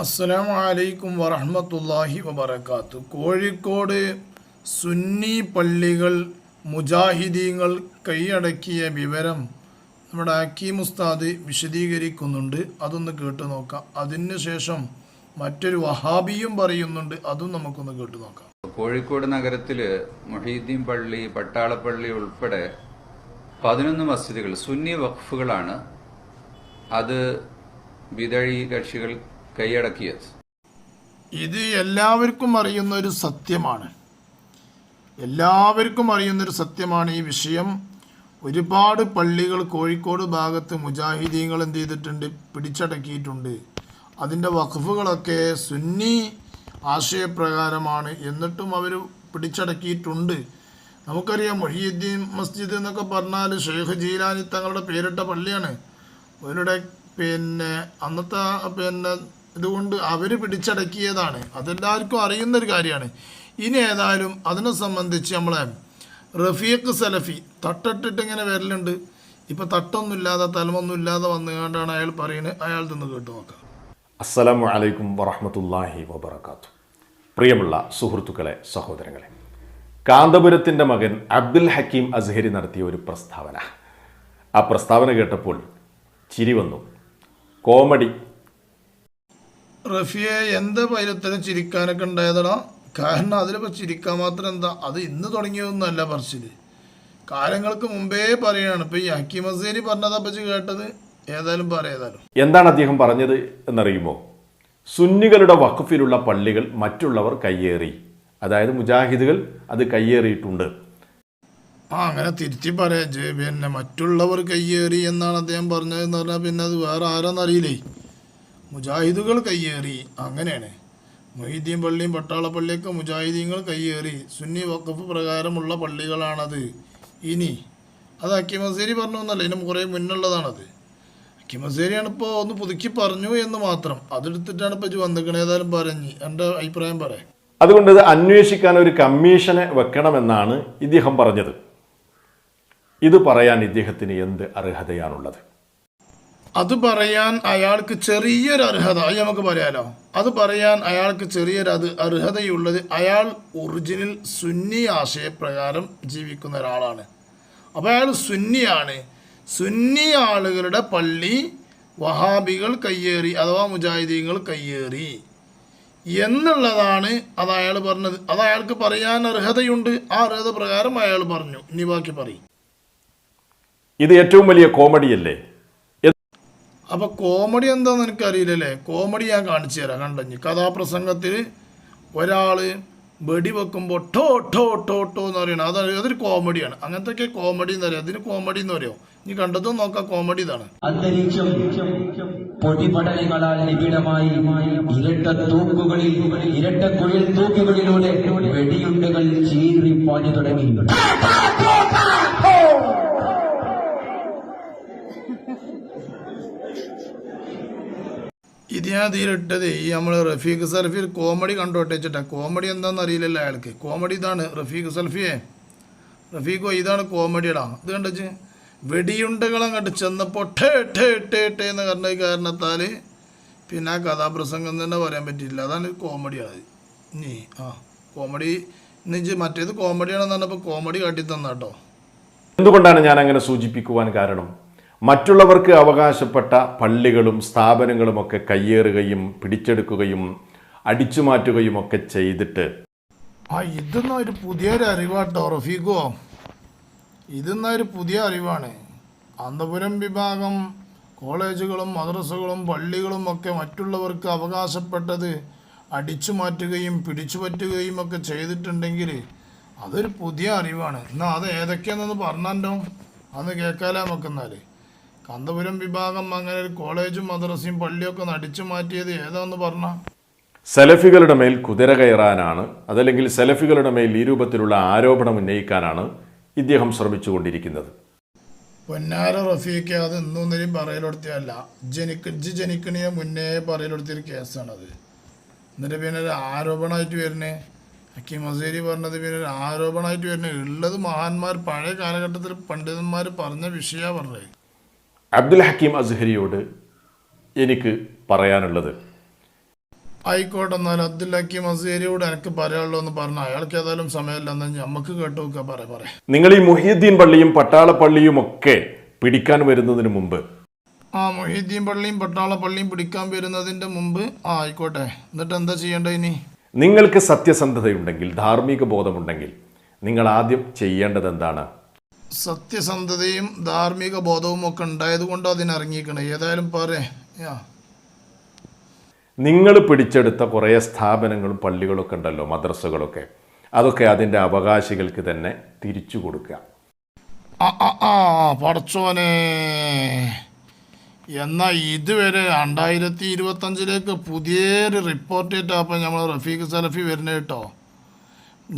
അസ്സലാമു വറഹമത്തല്ലാഹി വബറകാത്തു. കോഴിക്കോട് സുന്നി പള്ളികൾ മുജാഹിദീങ്ങൾ കൈയടക്കിയ വിവരം നമ്മുടെ അക്കി ഉസ്താദ് വിശദീകരിക്കുന്നുണ്ട്. അതൊന്ന് കേട്ടു നോക്കാം. അതിന് ശേഷം മറ്റൊരു വഹാബിയും പറയുന്നുണ്ട്. അതും നമുക്കൊന്ന് കേട്ടു നോക്കാം. കോഴിക്കോട് നഗരത്തിൽ മൊഹീദ്ദീൻ പള്ളി പട്ടാളപ്പള്ളി ഉൾപ്പെടെ പതിനൊന്ന് മസ്ജിദുകൾ സുന്നി വഖഫുകളാണ്. അത് വിതഴി കക്ഷികൾ കൈയടക്കിയത്. ഇത് എല്ലാവർക്കും അറിയുന്ന ഒരു സത്യമാണ്. എല്ലാവർക്കും അറിയുന്ന ഒരു സത്യമാണ് ഈ വിഷയം. ഒരുപാട് പള്ളികൾ കോഴിക്കോട് ഭാഗത്ത് മുജാഹിദീങ്ങൾ എന്ത് ചെയ്തിട്ടുണ്ട്? പിടിച്ചടക്കിയിട്ടുണ്ട്. അതിന്റെ വഖഫുകളൊക്കെ സുന്നി ആശയപ്രകാരമാണ്. എന്നിട്ടും അവർ പിടിച്ചടക്കിയിട്ടുണ്ട്. നമുക്കറിയാം മൊഹീദ്ദീൻ മസ്ജിദ് എന്നൊക്കെ പറഞ്ഞാൽ ഷെയ്ഖ് ജീലാനി തങ്ങളുടെ പേരിട്ട പള്ളിയാണ്. അവരുടെ പിന്നെ അന്നത്തെ പിന്നെ ഇതുകൊണ്ട് അവർ പിടിച്ചടക്കിയതാണ്. അതെല്ലാവർക്കും അറിയുന്ന ഒരു കാര്യമാണ്. ഇനി ഏതായാലും അതിനെ സംബന്ധിച്ച് നമ്മളെ റഫീഖ് സലഫി തട്ടിട്ടിട്ട് ഇങ്ങനെ വരലുണ്ട്. ഇപ്പം തട്ടൊന്നുമില്ലാതെ തലമൊന്നുമില്ലാതെ വന്നുകൊണ്ടാണ് അയാൾ പറയുന്നത്. അയാൾ നിന്ന് കേട്ടു നോക്കാം. അസ്സലാമു അലൈക്കും വറഹമത്തല്ലാഹി വബർക്കാത്തു പ്രിയമുള്ള സുഹൃത്തുക്കളെ സഹോദരങ്ങളെ കാന്തപുരത്തിന്റെ മകൻ അബ്ദുൽ ഹക്കീം അസ്ഹരി നടത്തിയ ഒരു പ്രസ്താവന. ആ പ്രസ്താവന കേട്ടപ്പോൾ ചിരി വന്നു. കോമഡി റഫിയെ എന്ത് പൈലത്തിന് ചിരിക്കാനൊക്കെ ഉണ്ടായതടാ? കാരണം അതിലിപ്പോൾ ചിരിക്കാൻ മാത്രം എന്താ? അത് ഇന്ന് തുടങ്ങിയതൊന്നുമല്ല പറച്ചിൽ കാലങ്ങൾക്ക് മുമ്പേ പറയുകയാണ് ഇപ്പം ഈ ഹക്കീം അസേരി പറഞ്ഞതാ പറ്റി കേട്ടത്. ഏതായാലും പറയേതായാലും എന്താണ് അദ്ദേഹം പറഞ്ഞത് എന്നറിയുമോ? സുന്നികളുടെ വഖഫിലുള്ള പള്ളികൾ മറ്റുള്ളവർ കയ്യേറി. അതായത് മുജാഹിദുകൾ അത് കയ്യേറിയിട്ടുണ്ട്. ആ അങ്ങനെ തിരിച്ചു പറയാം. ജെ- പിന്നെ മറ്റുള്ളവർ കയ്യേറി എന്നാണ് അദ്ദേഹം പറഞ്ഞതെന്ന് പറഞ്ഞാൽ പിന്നെ അത് വേറെ ആരാന്നറിയില്ലേ? മുജാഹിദുകൾ കയ്യേറി. അങ്ങനെയാണ്. മൊഹീദ്ദീൻ പള്ളിയും പട്ടാള പള്ളിയൊക്കെ മുജാഹിദീങ്ങൾ കയ്യേറി. സുന്നി വഖഫ് പ്രകാരമുള്ള പള്ളികളാണത്. ഇനി അത് അക്കിമസേരി പറഞ്ഞു എന്നല്ല ഇതിന് കുറേ മുന്നുള്ളതാണത്. അക്കിമസേരിയാണ് ഇപ്പോൾ ഒന്ന് പുതുക്കി പറഞ്ഞു എന്ന് മാത്രം. അതെടുത്തിട്ടാണ് ഇപ്പോൾ ഇത് വന്നിക്കണേ ഏതായാലും പറഞ്ഞ്. എന്റെ അഭിപ്രായം പറയാം അതുകൊണ്ട് ഇത് അന്വേഷിക്കാൻ ഒരു കമ്മീഷനെ വെക്കണമെന്നാണ് ഇദ്ദേഹം പറഞ്ഞത്. ഇത് പറയാൻ ഇദ്ദേഹത്തിന് എന്ത് അർഹതയാണുള്ളത്? അത് പറയാൻ അയാൾക്ക് ചെറിയൊരു അർഹത. അത് നമുക്ക് പറയാലോ. അത് പറയാൻ അയാൾക്ക് ചെറിയൊരു അത് അർഹതയുള്ളത് അയാൾ ഒറിജിനൽ സുന്നി ആശയപ്രകാരം ജീവിക്കുന്ന ഒരാളാണ്. അപ്പോൾ അയാൾ സുന്നിയാണ്. സുന്നി ആളുകളുടെ പള്ളി വഹാബികൾ കയ്യേറി അഥവാ മുജാഹിദീങ്ങൾ കയ്യേറി എന്നുള്ളതാണ് അത് അയാൾ പറഞ്ഞത്. അത് അയാൾക്ക് പറയാൻ അർഹതയുണ്ട്. ആ അർഹത പ്രകാരം അയാൾ പറഞ്ഞു. ഇനി ബാക്കി പറയും. ഇത് ഏറ്റവും വലിയ കോമഡിയല്ലേ? അപ്പൊ കോമഡി എന്താന്ന് എനിക്കറിയില്ലല്ലേ? കോമഡി ഞാൻ കാണിച്ചു തരാം കണ്ടഞ്ഞ് കഥാപ്രസംഗത്തിൽ ഒരാൾ വെടി വെക്കുമ്പോൾ ടോ ടോ ടോ ടോ എന്ന് പറയണം അത് അതൊരു കോമഡിയാണ് അങ്ങനത്തെ കോമഡി എന്ന് പറയാം. അതിന് കോമഡി എന്ന് പറയുമോ നീ കണ്ടതും നോക്കാം കോമഡി ഇതാണ്. അന്തരീക്ഷം പൊടിപടലങ്ങളാൽ നിബിഡമായി ഇരട്ട തൂക്കുകളിൽ ഇരട്ട കുഴൽ തൂക്കുകളിലൂടെ വെടിയുണ്ടകൾ ചീറി പാഞ്ഞു തുടങ്ങി ഇത് ഞാൻ തീരിട്ടത് ഈ നമ്മൾ റഫീഖ് സൽഫി കോമഡി കണ്ടോട്ടെ കോമഡി എന്താണെന്ന് അറിയില്ലല്ലോ അയാൾക്ക്. കോമഡി ഇതാണ് റഫീഖ് സൽഫിയെ റഫീഖോ ഇതാണ് കോമഡിയടാ. ഇത് കണ്ടച്ച് വെടിയുണ്ടകൾ അങ്ങോട്ട് ചെന്നപ്പോൾ ടേ ടേ ടേ ടേ എന്ന് പറഞ്ഞ കാരണത്താൽ പിന്നെ ആ കഥാപ്രസംഗം തന്നെ പറയാൻ പറ്റിയില്ല. അതാണ് കോമഡിയാണ് ഇനി ആ കോമഡി എന്ന് മറ്റേത് കോമഡിയാണെന്ന് പറഞ്ഞപ്പോൾ കോമഡി കാട്ടി തന്നാട്ടോ എന്തുകൊണ്ടാണ് ഞാൻ അങ്ങനെ സൂചിപ്പിക്കുവാൻ കാരണം? മറ്റുള്ളവർക്ക് അവകാശപ്പെട്ട പള്ളികളും സ്ഥാപനങ്ങളുമൊക്കെ കയ്യേറുകയും പിടിച്ചെടുക്കുകയും അടിച്ചുമാറ്റുകയും ഒക്കെ ചെയ്തിട്ട് ആ ഇതെന്നാ ഒരു പുതിയൊരു അറിവാട്ടോ റഫീഖോ. ഇതെന്നാ ഒരു പുതിയ അറിവാണ്. അന്തപുരം വിഭാഗം കോളേജുകളും മദ്രസകളും പള്ളികളും ഒക്കെ മറ്റുള്ളവർക്ക് അവകാശപ്പെട്ടത് അടിച്ചു മാറ്റുകയും പിടിച്ചു പറ്റുകയും ഒക്കെ ചെയ്തിട്ടുണ്ടെങ്കിൽ അതൊരു പുതിയ അറിവാണ്. എന്നാൽ അത് ഏതൊക്കെയാണെന്ന് പറഞ്ഞോ അന്ന് കേൾക്കാലേ നമുക്കെന്നാൽ കാന്തപുരം വിഭാഗം അങ്ങനെ ഒരു കോളേജും മദ്രസയും പള്ളിയൊക്കെ നടിച്ചു മാറ്റിയത് ഏതാന്ന് പറഞ്ഞ? സെലഫികളുടെ മേൽ കുതിര കയറാനാണ് അതല്ലെങ്കിൽ സെലഫികളുടെ മേൽ ഈ രൂപത്തിലുള്ള ആരോപണം ഉന്നയിക്കാനാണ് ഇദ്ദേഹം ശ്രമിച്ചുകൊണ്ടിരിക്കുന്നത്. പൊന്നാര റഫീഖ് അത് ഇന്നൊന്നിനും പറയലെടുത്തിയല്ല. ജനിക്ക് ജി ജനിക്കണിയെ മുന്നേ പറയലെടുത്തിയൊരു കേസാണത്. എന്നിട്ട് പിന്നെ ഒരു ആരോപണമായിട്ട് വരുന്നേ? ഹക്കീം മസേരി പറഞ്ഞത് പിന്നെ ഒരു ആരോപണമായിട്ട് വരുന്നത് ഉള്ളത് മഹാന്മാർ പഴയ കാലഘട്ടത്തിൽ പണ്ഡിതന്മാർ പറഞ്ഞ വിഷയമാണ് പറഞ്ഞത്. അബ്ദുൽ ഹക്കീം അസ്ഹരിയോട് എനിക്ക് പറയാനുള്ളത്. ആയിക്കോട്ടെ എന്നാൽ ഹക്കീം അസ്ഹരിയോട് എനിക്ക് പറയാനുള്ളൂ എന്ന് പറഞ്ഞാൽ അയാൾക്ക് ഏതായാലും സമയമില്ല എന്നാൽ നമുക്ക് കേട്ടു പറയാം പറയാം പറ. നിങ്ങൾ ഈ മുഹിയുദ്ദീൻ പള്ളിയും പട്ടാള പള്ളിയും ഒക്കെ പിടിക്കാൻ വരുന്നതിന് മുമ്പ്. ആ മൊഹീദ്ദീൻ പള്ളിയും പട്ടാള പള്ളിയും പിടിക്കാൻ വരുന്നതിന്റെ മുമ്പ് ആ ആയിക്കോട്ടെ. എന്നിട്ട് എന്താ ചെയ്യേണ്ടത് ഇനി? നിങ്ങൾക്ക് സത്യസന്ധതയുണ്ടെങ്കിൽ ധാർമ്മിക ബോധമുണ്ടെങ്കിൽ നിങ്ങൾ ആദ്യം ചെയ്യേണ്ടത് എന്താണ് സത്യസന്ധതയും ധാർമ്മിക ബോധവും ഒക്കെ ഉണ്ടായത് കൊണ്ട് അതിനിറങ്ങിയിരിക്കണം. ഏതായാലും പറ. നിങ്ങൾ പിടിച്ചെടുത്ത കുറേ സ്ഥാപനങ്ങളും പള്ളികളൊക്കെ ഉണ്ടല്ലോ മദ്രസകളൊക്കെ. അതൊക്കെ അതിന്റെ അവകാശികൾക്ക് തന്നെ തിരിച്ചു കൊടുക്കുക. ആ പടച്ചോനെ. എന്നാൽ ഇതുവരെ രണ്ടായിരത്തി ഇരുപത്തഞ്ചിലേക്ക് പുതിയൊരു റിപ്പോർട്ട് ഇട്ടപ്പോൾ നമ്മൾ റഫീഖ് സലഫി വരുന്നത് കേട്ടോ.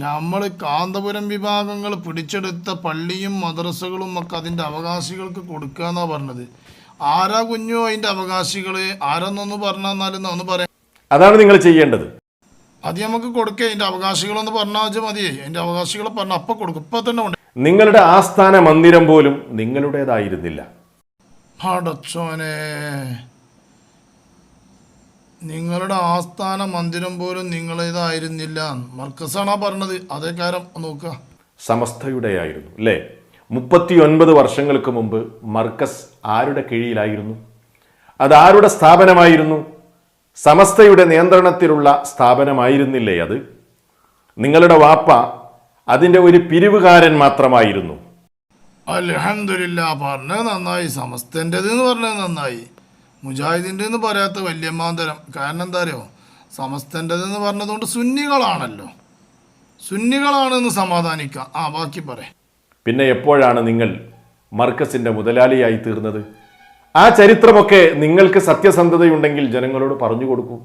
നമ്മൾ കാന്തപുരം വിഭാഗങ്ങൾ പിടിച്ചെടുത്ത പള്ളിയും മദ്രസകളും ഒക്കെ അതിന്റെ അവകാശികൾക്ക് കൊടുക്കുക എന്നാണ് പറഞ്ഞത്. ആരാ കുഞ്ഞു അതിന്റെ അവകാശികൾ ആരെന്നൊന്ന് പറഞ്ഞാലും ഒന്ന് പറയാം അതാണ് നിങ്ങൾ ചെയ്യേണ്ടത്. അത് നമുക്ക് കൊടുക്കുക അതിന്റെ അവകാശികളൊന്ന് പറഞ്ഞാൽ വെച്ചാൽ മതി. അതിന്റെ അവകാശികളെ പറഞ്ഞാൽ അപ്പം കൊടുക്കും. ഇപ്പം തന്നെ ഉണ്ട് നിങ്ങളുടെ ആസ്ഥാന മന്ദിരം പോലും നിങ്ങളുടേതായിരുന്നില്ല. അടച്ചോനെ. നിങ്ങളുടെ ആസ്ഥാന മന്ദിരം പോലും നിങ്ങളേതായിരുന്നില്ല മർക്കസാണാ പറഞ്ഞത്. അതേ കാര്യം നോക്കുക. സമസ്തയുടെയായിരുന്നു അല്ലേ? മുപ്പത്തി ഒൻപത് വർഷങ്ങൾക്ക് മുമ്പ് മർക്കസ് ആരുടെ കീഴിലായിരുന്നു? അത് ആരുടെ സ്ഥാപനമായിരുന്നു? സമസ്തയുടെ നിയന്ത്രണത്തിലുള്ള സ്ഥാപനമായിരുന്നില്ലേ അത്? നിങ്ങളുടെ വാപ്പ അതിന്റെ ഒരു പിരിവുകാരൻ മാത്രമായിരുന്നു. അലഹമില്ല പറഞ്ഞത് നന്നായി. സമസ്തന്റെത് എന്ന് പറഞ്ഞത് നന്നായി. മുജാഹിദിന്റെ എന്ന് പറയാത്ത വല്യമ്മാന്തരം കാരണം എന്താ അറിയോ സമസ്തന്റെതെന്ന് പറഞ്ഞതുകൊണ്ട് സുന്നികളാണല്ലോ. സുന്നികളാണെന്ന് സമാധാനിക്കാം. ആ ബാക്കി പറയാം. പിന്നെ എപ്പോഴാണ് നിങ്ങൾ മർക്കസിന്റെ മുതലാളിയായി തീർന്നത്? ആ ചരിത്രമൊക്കെ നിങ്ങൾക്ക് സത്യസന്ധതയുണ്ടെങ്കിൽ ജനങ്ങളോട് പറഞ്ഞു കൊടുക്കൂ.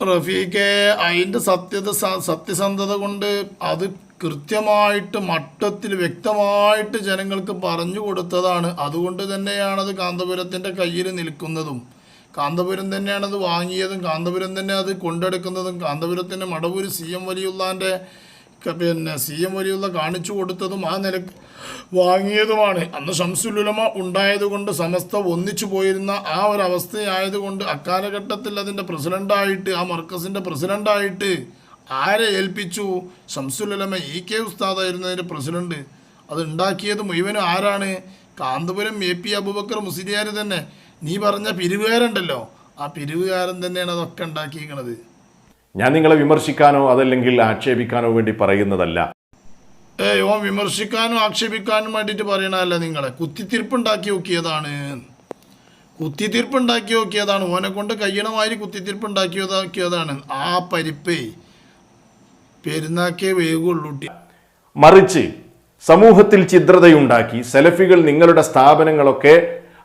റഫീഖെ അതിന്റെ സത്യത സത്യസന്ധത കൊണ്ട് അത് കൃത്യമായിട്ട് മട്ടത്തിൽ വ്യക്തമായിട്ട് ജനങ്ങൾക്ക് പറഞ്ഞു കൊടുത്തതാണ്. അതുകൊണ്ട് തന്നെയാണത് കാന്തപുരത്തിന്റെ കയ്യിൽ നിൽക്കുന്നതും. കാന്തപുരം തന്നെയാണത് വാങ്ങിയതും. കാന്തപുരം തന്നെ അത് കൊണ്ടെടുക്കുന്നതും. കാന്തപുരത്തിന്റെ മടവൂര് സി എം വലിയുള്ളാന്റെ പിന്നെ സി എം വലിയുള്ള കാണിച്ചു കൊടുത്തതും ആ നില വാങ്ങിയതുമാണ്. അന്ന് ഷംസുലുലമ ഉണ്ടായതുകൊണ്ട് സമസ്ത ഒന്നിച്ചു പോയിരുന്ന ആ ഒരു അക്കാലഘട്ടത്തിൽ അതിന്റെ പ്രസിഡന്റായിട്ട് ആ മർക്കസിന്റെ പ്രസിഡന്റായിട്ട് ആരെ ഏൽപ്പിച്ചു? ശംസുലമ ഇ കെ ഉസ്താദായിരുന്നു അതിന്റെ പ്രസിഡന്റ്. അത് ഉണ്ടാക്കിയത് മുഴുവനും ആരാണ്? കാന്തപുരം എ പി അബുബക്കർ മുസ്ലിയാർ തന്നെ. നീ പറഞ്ഞ പിരിവുകാരുണ്ടല്ലോ. ആ പിരിവുകാരൻ തന്നെയാണ് അതൊക്കെ ഉണ്ടാക്കിയിരിക്കുന്നത് ഞാൻ നിങ്ങളെ വിമർശിക്കാനോ അതല്ലെങ്കിൽ ആക്ഷേപിക്കാനോ വേണ്ടി പറയുന്നതല്ല. ഏ ഓ വിമർശിക്കാനും ആക്ഷേപിക്കാനും വേണ്ടിയിട്ട് പറയണല്ല നിങ്ങളെ. കുത്തിത്തിരിപ്പുണ്ടാക്കി നോക്കിയതാണ്. കുത്തിത്തിരിപ്പുണ്ടാക്കി നോക്കിയതാണ്. ഓനെ കൊണ്ട് കഴിയണമാതിരി കുത്തിത്തിരിപ്പുണ്ടാക്കിയതാക്കിയതാണ് ആ പരിപ്പേ. പെരുന്നാക്കേ വേഗുള്ളൂട്ടി മറിച്ച് സമൂഹത്തിൽ ചിദ്രതയുണ്ടാക്കി സെലഫികൾ നിങ്ങളുടെ സ്ഥാപനങ്ങളൊക്കെ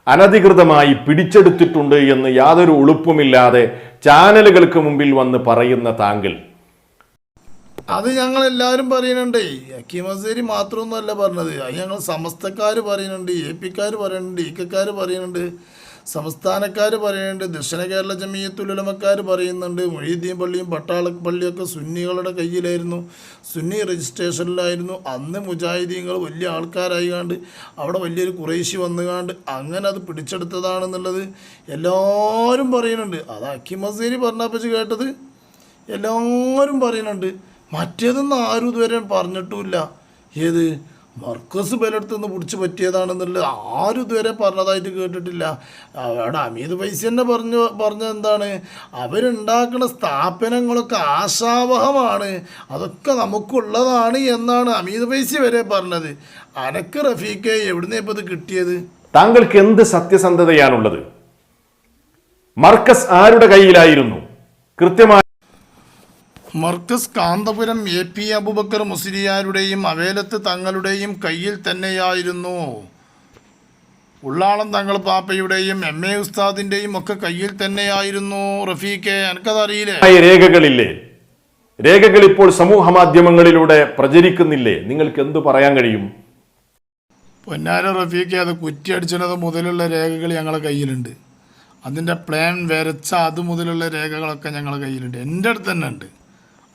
അനധികൃതമായി പിടിച്ചെടുത്തിട്ടുണ്ട് എന്ന് യാതൊരു ഉളുപ്പുമില്ലാതെ ചാനലുകൾക്ക് മുമ്പിൽ വന്ന് പറയുന്ന താങ്കൾ. അത് ഞങ്ങൾ എല്ലാവരും പറയുന്നുണ്ട് അക്കിമസേരി മാത്രമൊന്നുമല്ല പറഞ്ഞത്. അത് ഞങ്ങൾ സമസ്തക്കാർ പറയുന്നുണ്ട് എ പിക്കാർ പറയുന്നുണ്ട് ഇക്കക്കാർ പറയുന്നുണ്ട്. സംസ്ഥാനക്കാർ പറയുന്നുണ്ട് ദക്ഷിണ കേരള ജമീയത്തുലമക്കാർ പറയുന്നുണ്ട് മൊഹീദ്ദീൻ പള്ളിയും പട്ടാള പള്ളിയൊക്കെ സുന്നികളുടെ കയ്യിലായിരുന്നു സുന്നി രജിസ്ട്രേഷനിലായിരുന്നു. അന്ന് മുജാഹിദീങ്ങൾ വലിയ ആൾക്കാരായി കണ്ട് അവിടെ വലിയൊരു കുറേശി വന്നുകാണ്ട് അങ്ങനെ അത് പിടിച്ചെടുത്തതാണെന്നുള്ളത് എല്ലാവരും പറയുന്നുണ്ട്. അത് അക്കിമസേരി പറഞ്ഞപ്പോൾ കേട്ടത് എല്ലാവരും പറയുന്നുണ്ട്. മറ്റേതൊന്നും ആരും ഇതുവരെ പറഞ്ഞിട്ടുമില്ല. ഏത്? മർക്കസ് ബലെടുത്ത് നിന്ന് പിടിച്ചു പറ്റിയതാണെന്നുള്ളത് ആരും ഇതുവരെ പറഞ്ഞതായിട്ട് കേട്ടിട്ടില്ല. അവിടെ അമീത് പൈസ തന്നെ പറഞ്ഞു പറഞ്ഞ എന്താണ് അവരുണ്ടാക്കുന്ന സ്ഥാപനങ്ങളൊക്കെ ആശാവഹമാണ്. അതൊക്കെ നമുക്കുള്ളതാണ് എന്നാണ് അമീത് പൈസ വരെ പറഞ്ഞത്. അനക്ക് റഫീഖെ എവിടുന്ന് ഇപ്പോൾ ഇത് കിട്ടിയത്? താങ്കൾക്ക് എന്ത് സത്യസന്ധതയാണുള്ളത്? മർക്കസ് ആരുടെ കയ്യിലായിരുന്നു? കൃത്യമായി മർക്കസ് കാന്തപുരം എ പി അബുബക്കർ മുസ്ലിയാരുടെയും അവേലത്ത് തങ്ങളുടെയും കയ്യിൽ തന്നെയായിരുന്നു. ഉള്ളാളം തങ്ങൾ പാപ്പയുടെയും എം എ ഉസ്താദിന്റെയും ഒക്കെ കയ്യിൽ തന്നെയായിരുന്നു. റഫീഖെ എനിക്കതറിയില്ലേ രേഖകളില്ലേ? രേഖകൾ ഇപ്പോൾ സമൂഹ മാധ്യമങ്ങളിലൂടെ പ്രചരിക്കുന്നില്ലേ? നിങ്ങൾക്ക് എന്തു പറയാൻ കഴിയും? പൊന്നാര റഫീഖെ അത് കുറ്റിയടിച്ചത് മുതലുള്ള രേഖകൾ ഞങ്ങളുടെ കയ്യിലുണ്ട്. അതിന്റെ പ്ലാൻ വരച്ച അത് മുതലുള്ള രേഖകളൊക്കെ ഞങ്ങളുടെ കയ്യിലുണ്ട്. എന്റെ അടുത്ത് തന്നെ ഉണ്ട്.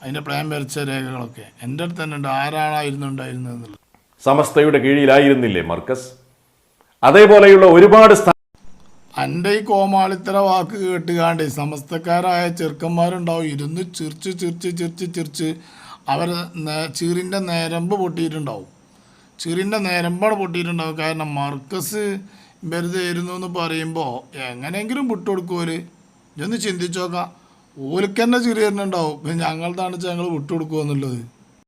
അതിന്റെ പ്ലാൻ വരച്ച രേഖകളൊക്കെ. എന്റെ അടുത്ത് തന്നെ ഉണ്ട്. ഉണ്ടായിരുന്നത് സമസ്തയുടെ കീഴിലായിരുന്നില്ലേ മർക്കസ്? അതേപോലെയുള്ള ഒരുപാട് എന്റെ ഈ കോമാളിത്തര വാക്ക് കേട്ടുകാണ്ട് സമസ്തക്കാരായ ചെറുക്കന്മാരുണ്ടാവും. ഇരുന്ന് ചിരിച്ച് ചിരിച്ച് ചിരിച്ച് ചിരിച്ച് അവർ ചീറിന്റെ നേരമ്പ് പൊട്ടിയിട്ടുണ്ടാവും. ചീറിന്റെ നേരമ്പാണ് പൊട്ടിയിട്ടുണ്ടാവും കാരണം മർക്കസ് വെറുതെ ആയിരുന്നു എന്ന് പറയുമ്പോൾ എങ്ങനെയെങ്കിലും വിട്ടുകൊടുക്കുമോര് ഇതൊന്ന് ചിന്തിച്ചു നോക്കാം. ഓലിക്ക് തന്നെ ചിരി വെച്ചാൽ ഞങ്ങൾ വിട്ടുകൊടുക്കുക എന്നുള്ളത്.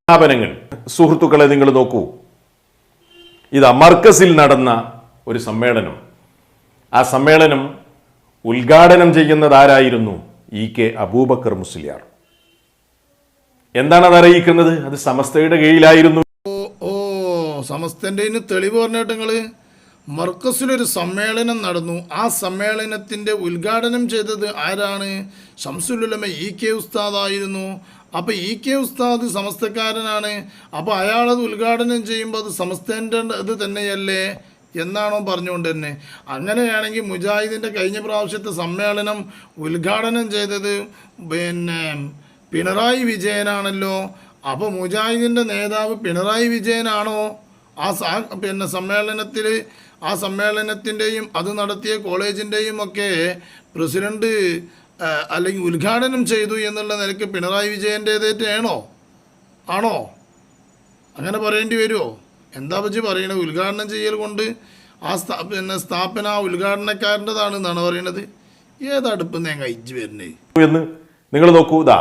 സ്ഥാപനങ്ങൾ സുഹൃത്തുക്കളെ നിങ്ങൾ നോക്കൂ. ഇത് അമർക്കസിൽ നടന്ന ഒരു സമ്മേളനം. ആ സമ്മേളനം ഉദ്ഘാടനം ചെയ്യുന്നത് ആരായിരുന്നു? E K Abubakar Musliyar. എന്താണ് അത് അറിയിക്കുന്നത്? അത് സമസ്തയുടെ കീഴിലായിരുന്നു. ഓ ഓ സമസ്തന്റെ തെളിവ് പറഞ്ഞിട്ട് നിങ്ങൾ മർക്കസിലൊരു സമ്മേളനം നടന്നു. ആ സമ്മേളനത്തിന്റെ ഉദ്ഘാടനം ചെയ്തത് ആരാണ്? ഷംസുലുലമ ഇ കെ ഉസ്താദായിരുന്നു. അപ്പോൾ ഇ കെ ഉസ്താദ് സമസ്തക്കാരനാണ്. അപ്പോൾ അയാളത് ഉദ്ഘാടനം ചെയ്യുമ്പോൾ അത് സമസ്തേന്റെ ഇത് തന്നെയല്ലേ എന്നാണോ പറഞ്ഞുകൊണ്ട് തന്നെ. അങ്ങനെയാണെങ്കിൽ മുജാഹിദിന്റെ കഴിഞ്ഞ പ്രാവശ്യത്തെ സമ്മേളനം ഉദ്ഘാടനം ചെയ്തത് പിന്നെ പിണറായി വിജയനാണല്ലോ. അപ്പോൾ മുജാഹിദിന്റെ നേതാവ് പിണറായി വിജയനാണോ? ആ പിന്നെ സമ്മേളനത്തിൽ ആ സമ്മേളനത്തിന്റെയും അത് നടത്തിയ കോളേജിന്റെയും ഒക്കെ പ്രസിഡന്റ് ആ, അല്ലെങ്കിൽ ഉദ്ഘാടനം ചെയ്തു എന്നുള്ള നിലയ്ക്ക് പിണറായി വിജയന്റേതേറ്റാണോ ആണോ? അങ്ങനെ പറയേണ്ടി വരുമോ എന്താ പറ്റി പറയണത് ഉദ്ഘാടനം ചെയ്യൽ കൊണ്ട് ആ സ്ഥാ പിന്നെ സ്ഥാപന ആ ഉദ്ഘാടനക്കാരന്റെതാണ് എന്നാണ് പറയണത്. ഏതടുപ്പ് ഞാൻ കഴിച്ചു വരുന്നത് എന്ന് നിങ്ങൾ നോക്കൂ ഇതാ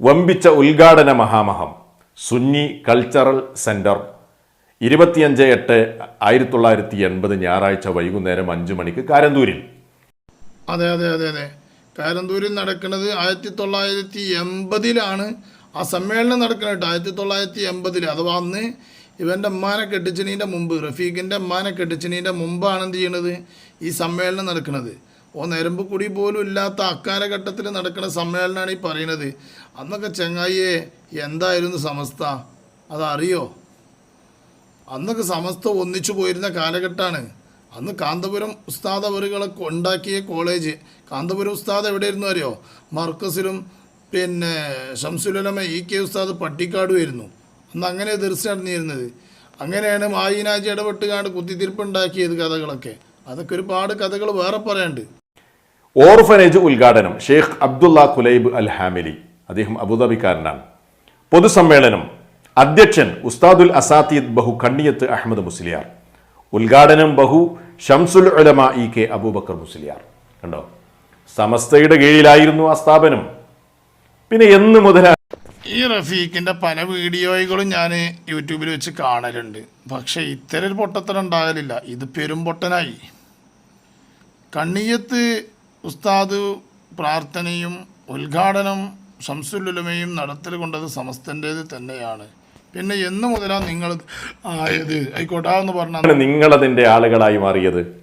വമ്പിച്ച ഉദ്ഘാടന മഹാമഹം സുന്നി കൾച്ചറൽ സെന്റർ. ഇരുപത്തിയഞ്ച് എട്ട് ആയിരത്തി തൊള്ളായിരത്തി എൺപത് ഞായറാഴ്ച വൈകുന്നേരം അഞ്ചു മണിക്ക് കാരന്തൂരിൽ. അതെ അതെ അതെ അതെ. കാരന്തൂരിൽ നടക്കുന്നത് ആയിരത്തി തൊള്ളായിരത്തി എൺപതിലാണ്. ആ സമ്മേളനം നടക്കുന്നത് കേട്ടോ. ആയിരത്തി തൊള്ളായിരത്തി എൺപതിൽ അഥവാ അന്ന് ഇവന്റെ അമ്മാനെ കെട്ടിച്ചണീന്റെ മുമ്പ് റഫീഖിന്റെ അമ്മാനെ കെട്ടിച്ചണീന്റെ മുമ്പാണ് എന്ത് ചെയ്യണത്? ഈ സമ്മേളനം നടക്കുന്നത് ഓ നെരമ്പ് കുടി പോലും ഇല്ലാത്ത അക്കാലഘട്ടത്തിൽ നടക്കുന്ന സമ്മേളനമാണ് ഈ പറയുന്നത് അന്നൊക്കെ ചെങ്ങായിയെ എന്തായിരുന്നു സമസ്ത? അതറിയോ? അന്നൊക്കെ സമസ്ത ഒന്നിച്ചു പോയിരുന്ന കാലഘട്ടമാണ് അന്ന് കാന്തപുരം ഉസ്താദ് അവരുകളൊക്കെ ഉണ്ടാക്കിയ കോളേജ്. കാന്തപുരം ഉസ്താദ് എവിടെയായിരുന്നു അറിയോ? മർക്കസിലും പിന്നെ ഷംസുലമ ഇ കെ ഉസ്താദ് പട്ടിക്കാടുമായിരുന്നു അന്ന് അങ്ങനെ ദൃശ്യം നടന്നിരുന്നത്. അങ്ങനെയാണ് മായിനാജി ഇടപെട്ടുകാണ്ട് കുത്തിത്തിരിപ്പുണ്ടാക്കിയത് കഥകളൊക്കെ. അതൊക്കെ ഒരുപാട് കഥകൾ വേറെ പറയാണ്ട് ഓർഫനേജ് ഉദ്ഘാടനം ഷെയ്ഖ് അബ്ദുള്ള കുലൈബ് അൽ ഹാമിലി അദ്ദേഹം അബുദാബിക്കാരനാണ്. പൊതുസമ്മേളനം അധ്യക്ഷൻ ഉസ്താദുൽ അസാത്തിദ് ബഹു കണ്ണിയത്ത് അഹമ്മദ് മുസ്ലിയാർ. ഉദ്ഘാടനം ബഹു ഷംസുൽ ഉലമ ഇ കെ അബൂബക്കർ മുസ്ലിയാർ. കണ്ടോ? സമസ്തയുടെ കീഴിലായിരുന്നു ആ സ്ഥാപനം. പിന്നെ എന്ന് മുതലാണ് ഈ റഫീഖിന്റെ പല വീഡിയോകളും ഞാൻ യൂട്യൂബിൽ വെച്ച് കാണലുണ്ട്. പക്ഷേ ഇത്തരം ഒരു പൊട്ടത്തരം ഉണ്ടാകലില്ല. ഇത് പെരുംപൊട്ടനായി കണ്ണിയത്ത് ഉസ്താദ് പ്രാർത്ഥനയും ഉദ്ഘാടനം ഷംസുലുലമയും നടത്തൽ കൊണ്ടത് സമസ്തന്റേത് തന്നെയാണ്. പിന്നെ എന്ന് മുതലാണ് നിങ്ങൾ ആയത്? ആയിക്കോട്ടെ എന്ന് പറഞ്ഞാൽ നിങ്ങളതിന്റെ ആളുകളായി മാറിയത്.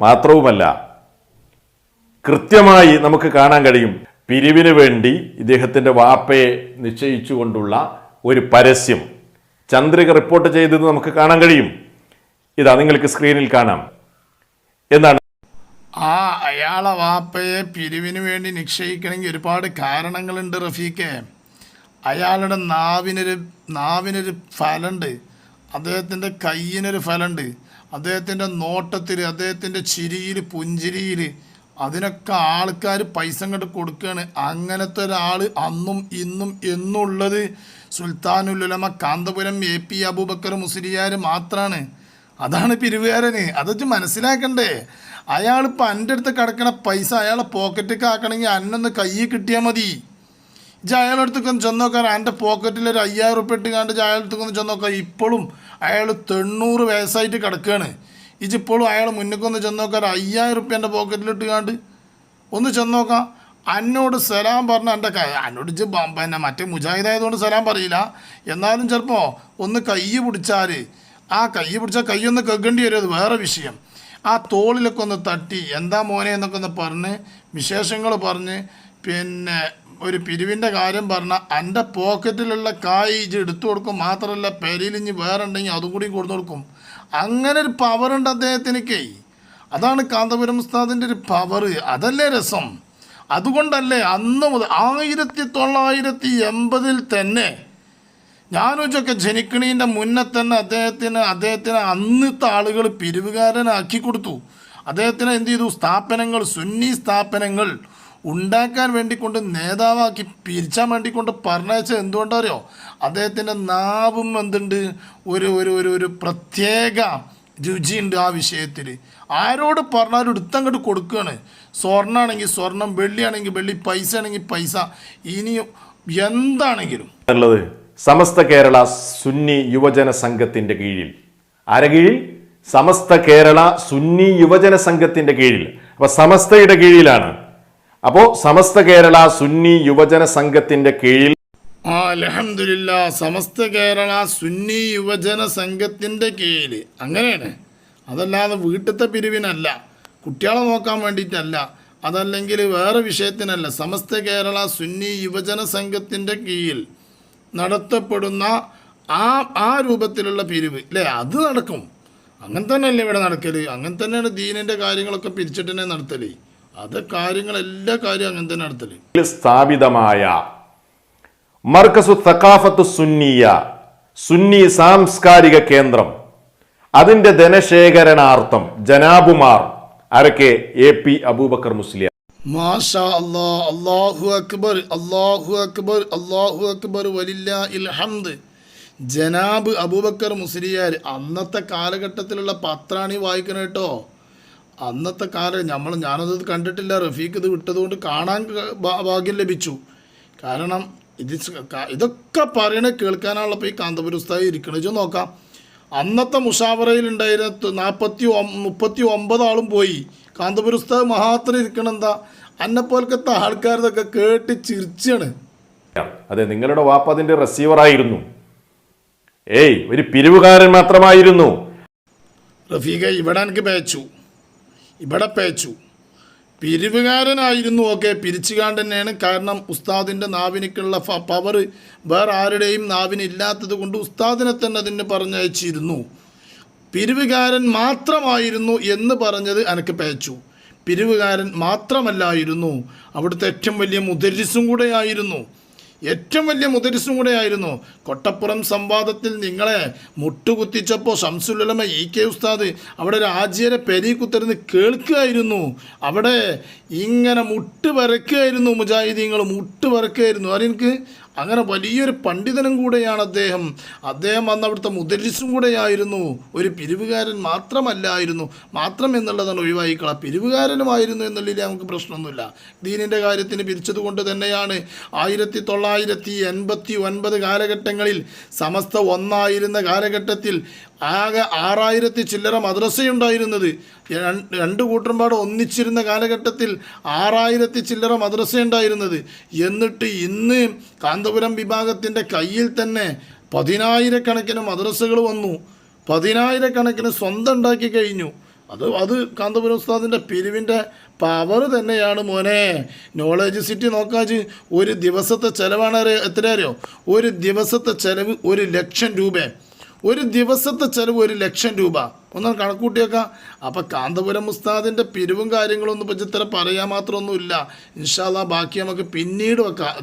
മാത്രവുമല്ല കൃത്യമായി നമുക്ക് കാണാൻ കഴിയും. പിരിവിന് വേണ്ടി ഇദ്ദേഹത്തിന്റെ വാപ്പയെ നിശ്ചയിച്ചുകൊണ്ടുള്ള ഒരു പരസ്യം. ചന്ദ്രിക റിപ്പോർട്ട് ചെയ്തത് നമുക്ക് കാണാൻ കഴിയും. ഇതാ നിങ്ങൾക്ക് സ്ക്രീനിൽ കാണാം. എന്താണ്? ആ അയാളെ വാപ്പയെ പിരിവിന് വേണ്ടി നിശ്ചയിക്കണമെങ്കിൽ ഒരുപാട് കാരണങ്ങളുണ്ട് റഫീഖെ. അയാളുടെ നാവിനൊരു നാവിനൊരു ഫലമുണ്ട് അദ്ദേഹത്തിന്റെ കയ്യിനൊരു ഫലമുണ്ട് അദ്ദേഹത്തിന്റെ നോട്ടത്തിൽ അദ്ദേഹത്തിന്റെ ചിരിയിൽ പുഞ്ചിരിയിൽ അതിനൊക്കെ ആൾക്കാർ പൈസ ഇങ്ങോട്ട് കൊടുക്കുകയാണ് അങ്ങനത്തെ ഒരാൾ അന്നും ഇന്നും എന്നുള്ളത് സുൽത്താനുലുലമ കാന്തപുരം എ പി അബൂബക്കർ മുസ്ലിയാർ മാത്രമാണ് അതാണ് പിരിവുകാരന്. അതൊക്കെ മനസ്സിലാക്കണ്ടേ? അയാളിപ്പോൾ എന്റെ അടുത്ത് കിടക്കണ പൈസ അയാളെ പോക്കറ്റൊക്കെ ആക്കണമെങ്കിൽ അന്നൊന്ന് കയ്യിൽ കിട്ടിയാൽ മതി. അയാളുടെ അടുത്തൊക്കെ ഒന്ന് ചെന്നോക്കാൻ എന്റെ പോക്കറ്റിൽ ഒരു അയ്യായിരം ഉറുപ്പ് ഇട്ടുകൊണ്ട് അയാളുടെ ചെന്ന് ഒന്ന് ചെന്നോക്കാം. ഇപ്പോഴും അയാൾ തൊണ്ണൂറ് വയസ്സായിട്ട് കിടക്കുകയാണ് ഇപ്പോഴും അയാൾ മുന്നിക്കൊന്ന് ചെന്നോക്കാൻ അയ്യായിരം ഉറുപ്പ് എന്റെ പോക്കറ്റിലിട്ട് ഒന്ന് ഒന്ന് ചെന്നോക്കാം. അന്നോട് സലാം പറഞ്ഞ എന്റെ കൈ അന്നോട് ഇജ്ജ് ബ- പിന്നെ മറ്റേ മുജാഹിദായതുകൊണ്ട് സലാം പറയില്ല. എന്നാലും ചിലപ്പോൾ ഒന്ന് കൈ പിടിച്ചാൽ ആ കൈ പിടിച്ചാൽ കൈ ഒന്ന് വരും. അത് വേറെ വിഷയം. ആ തോളിലൊക്കെ ഒന്ന് തട്ടി എന്താ മോനെ? എന്നൊക്കെ ഒന്ന് പറഞ്ഞ് വിശേഷങ്ങൾ പറഞ്ഞ് പിന്നെ ഒരു പിരിവിന്റെ കാര്യം പറഞ്ഞാൽ എന്റെ പോക്കറ്റിലുള്ള കായ് ഇജ് എടുത്തു കൊടുക്കും മാത്രമല്ല പെരയിൽ ഇനി വേറെ ഉണ്ടെങ്കിൽ അതും കൂടി കൊടുത്തു കൊടുക്കും. അങ്ങനെ ഒരു പവറുണ്ട് അദ്ദേഹത്തിനൊക്കെ. അതാണ് കാന്തപുരം ഉസ്താദിന്റെ ഒരു പവർ അതല്ലേ രസം? അതുകൊണ്ടല്ലേ അന്ന് മുതൽ ആയിരത്തി തൊള്ളായിരത്തി എൺപതിൽ തന്നെ ഞാനൊക്കെ ജനിക്കണീന്റെ മുന്നേ തന്നെ അദ്ദേഹത്തിന് അദ്ദേഹത്തിന് അന്നത്തെ ആളുകൾ പിരിവുകാരനാക്കി കൊടുത്തു. അദ്ദേഹത്തിന് എന്ത് ചെയ്തു? സ്ഥാപനങ്ങൾ സുന്നി സ്ഥാപനങ്ങൾ ഉണ്ടാക്കാൻ വേണ്ടിക്കൊണ്ട് നേതാവാക്കി പിരിച്ചാൻ വേണ്ടിക്കൊണ്ട് പറഞ്ഞയച്ചത് എന്തുകൊണ്ടറിയോ? അദ്ദേഹത്തിന്റെ നാവും എന്തുണ്ട്? ഒരു ഒരു ഒരു ഒരു പ്രത്യേക രുചിയുണ്ട് ആ വിഷയത്തിൽ. ആരോട് പറഞ്ഞാലും എടുത്തങ്ങോട്ട് കൊടുക്കുകയാണ്. സ്വർണമാണെങ്കിൽ സ്വർണം വെള്ളിയാണെങ്കിൽ വെള്ളി പൈസ ആണെങ്കിൽ പൈസ. ഇനി എന്താണെങ്കിലും. സമസ്ത കേരള സുന്നി യുവജന സംഘത്തിന്റെ കീഴിൽ. ആരെ കീഴിൽ? സമസ്ത കേരള സുന്നി യുവജന സംഘത്തിന്റെ കീഴിൽ. അപ്പോൾ സമസ്തയുടെ കീഴിലാണ് അപ്പോ സമസ്ത കേരള സുന്നി യുവജന സംഘത്തിന്റെ കീഴിൽ അലഹമില്ല സമസ്ത കേരള സുന്നി യുവജന സംഘത്തിന്റെ കീഴിൽ. അങ്ങനെയാണ്. അതല്ലാതെ വീട്ടിലത്തെ പിരിവിനല്ല. കുട്ടികളെ നോക്കാൻ വേണ്ടിയിട്ടല്ല. അതല്ലെങ്കിൽ വേറെ വിഷയത്തിനല്ല. സമസ്ത കേരള സുന്നി യുവജന സംഘത്തിന്റെ കീഴിൽ നടത്തപ്പെടുന്ന ആ ആ രൂപത്തിലുള്ള പിരിവ്. അല്ലേ അത് നടക്കും. അങ്ങനെ തന്നെയല്ലേ ഇവിടെ നടക്കൽ അങ്ങനെ തന്നെയാണ് ദീനിന്റെ കാര്യങ്ങളൊക്കെ പിരിച്ചിട്ട് തന്നെ നടത്തൽ അത് കാര്യങ്ങൾ എല്ലാ കാര്യവും അങ്ങനെ തന്നെ നടത്തൽ. സ്ഥാപിതമായ മർക്കസു തക്കാഫത്ത് സുന്നിയ സുന്നി സാംസ്കാരിക കേന്ദ്രം. അതിന്റെ ധനശേഖരണാർത്ഥം ജനാബുമാർ ആരൊക്കെ? A P Abubakar Musliyar. മാഷാ അല്ലാ അല്ലാഹു അക്ബർ അല്ലാഹു അക്ബർ അല്ലാഹു അക്ബർ വലില്ലാ ഇൽഹംദ് ജനാബ് അബൂബക്കർ മുസ്ലിയാർ അന്നത്തെ കാലഘട്ടത്തിലുള്ള പത്രാണി വായിക്കണം കേട്ടോ അന്നത്തെ കാലം നമ്മൾ ഞാനത് കണ്ടിട്ടില്ല റഫീഖ് ഇത് വിട്ടതുകൊണ്ട് കാണാൻ ഭാഗ്യം ലഭിച്ചു. കാരണം ഇത് ഇതൊക്കെ പറയണ കേൾക്കാനുള്ള ഇപ്പോൾ ഈ കാന്തപുര ഇരിക്കണ ഇരിക്കണത്. നോക്കാം. അന്നത്തെ മുഷാവറയിൽ ഉണ്ടായിരുന്ന നാൽപ്പത്തി മുപ്പത്തി ഒമ്പത് ആളും പോയി. കാന്തപുര മാത്രം ഇരിക്കണം എന്താ? അന്നെപ്പോലത്തെ ആൾക്കാരതൊക്കെ കേട്ട് ചിരിച്ചാണ്. അതെ നിങ്ങളുടെ വാപ്പ അതിന്റെ റസീവറായിരുന്നു ഏയ് ഒരു പിരിവുകാരൻ മാത്രമായിരുന്നു. റഫീഖ ഇവിടെ എനിക്ക് പേച്ചു. ഇവിടെ പേച്ചു. പിരിവുകാരനായിരുന്നു ഒക്കെ പിരിച്ചുകാണ്ട് തന്നെയാണ്. കാരണം ഉസ്താദിന്റെ നാവിനേക്കുള്ള പവർ വേറെ ആരുടെയും നാവിന് ഇല്ലാത്തത് കൊണ്ട് ഉസ്താദിനെ തന്നെ അതിന് പറഞ്ഞയച്ചിരുന്നു. പിരിവുകാരൻ മാത്രമായിരുന്നു എന്ന് പറഞ്ഞത് എനിക്ക് പേച്ചു. പിരിവുകാരൻ മാത്രമല്ലായിരുന്നു. അവിടുത്തെ ഏറ്റവും വലിയ മുദരിസും കൂടെയായിരുന്നു ഏറ്റവും വലിയ മുദരിസും കൂടെയായിരുന്നു കൊട്ടപ്പുറം സംവാദത്തിൽ നിങ്ങളെ മുട്ടുകുത്തിച്ചപ്പോൾ ഷംസുലമ ഇ കെ ഉസ്താദ് അവിടെ രാജ്യരെ പെരി കുത്തരുന്ന് കേൾക്കുകയായിരുന്നു. അവിടെ ഇങ്ങനെ മുട്ട് വരയ്ക്കുകയായിരുന്നു മുജാഹിദീങ്ങൾ മുട്ട് വരയ്ക്കുകയായിരുന്നു. അറിയഎനിക്ക് അങ്ങനെ വലിയൊരു പണ്ഡിതനും കൂടെയാണ് അദ്ദേഹം. അദ്ദേഹം അന്ന് അവിടുത്തെ മുദരിസും കൂടെയായിരുന്നു. ഒരു പിരിവുകാരൻ മാത്രമല്ലായിരുന്നു. മാത്രം എന്നുള്ളതാണ് ഒഴിവാക്കിക്കള. പിരിവുകാരനുമായിരുന്നു എന്നുള്ളതിൽ നമുക്ക് പ്രശ്നമൊന്നുമില്ല. ദീനിന്റെ കാര്യത്തിന് പിരിച്ചത് കൊണ്ട് തന്നെയാണ് ആയിരത്തി തൊള്ളായിരത്തി എൺപത്തി ഒൻപത് കാലഘട്ടങ്ങളിൽ സമസ്ത ഒന്നായിരുന്ന കാലഘട്ടത്തിൽ ആകെ ആറായിരത്തി ചില്ലറ മദ്രസയുണ്ടായിരുന്നത്. രണ്ട് കൂട്ടർപാട് ഒന്നിച്ചിരുന്ന കാലഘട്ടത്തിൽ ആറായിരത്തി ചില്ലറ മദ്രസയുണ്ടായിരുന്നത്. എന്നിട്ട് ഇന്ന് കാന്തപുരം വിഭാഗത്തിന്റെ കയ്യിൽ തന്നെ പതിനായിരക്കണക്കിന് മദ്രസകൾ വന്നു. പതിനായിരക്കണക്കിന് സ്വന്തം ഉണ്ടാക്കി കഴിഞ്ഞു. അത് അത് കാന്തപുരം ഉസ്താദിന്റെ പിരിവിന്റെ പവർ തന്നെയാണ് മോനെ. നോളേജ് സിറ്റി നോക്കാച്ച് ഒരു ദിവസത്തെ ചിലവാണ് എത്ര അറിയോ? ഒരു ദിവസത്തെ ചിലവ് ഒരു ലക്ഷം രൂപ. ഒരു ദിവസത്തെ ചിലവ് ഒരു ലക്ഷം രൂപ. ഒന്ന് കണക്കൂട്ടിയേക്കാം. അപ്പോൾ അപ്പം കാന്തപുരം ഉസ്താദിന്റെ പിരിവും കാര്യങ്ങളൊന്നും ഇപ്പം ഇത്ര പറയാൻ മാത്രമൊന്നുമില്ല. ഇൻഷാല്ല ബാക്കി നമുക്ക് പിന്നീട് വെക്കാം.